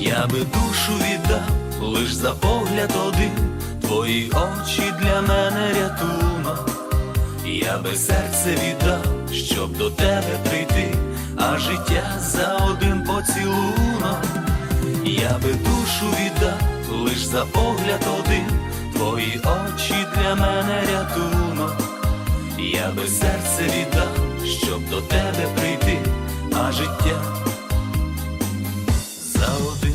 Я би душу віддав лиш за погляд один, твої очі для мене рятунок. Я би серце віддав, щоб до тебе прийти, а життя за один поцілунок. Я би душу віддав лиш за погляд один, твої очі для мене рятунок. Я би серце віддав, щоб до тебе прийти, а життя за один.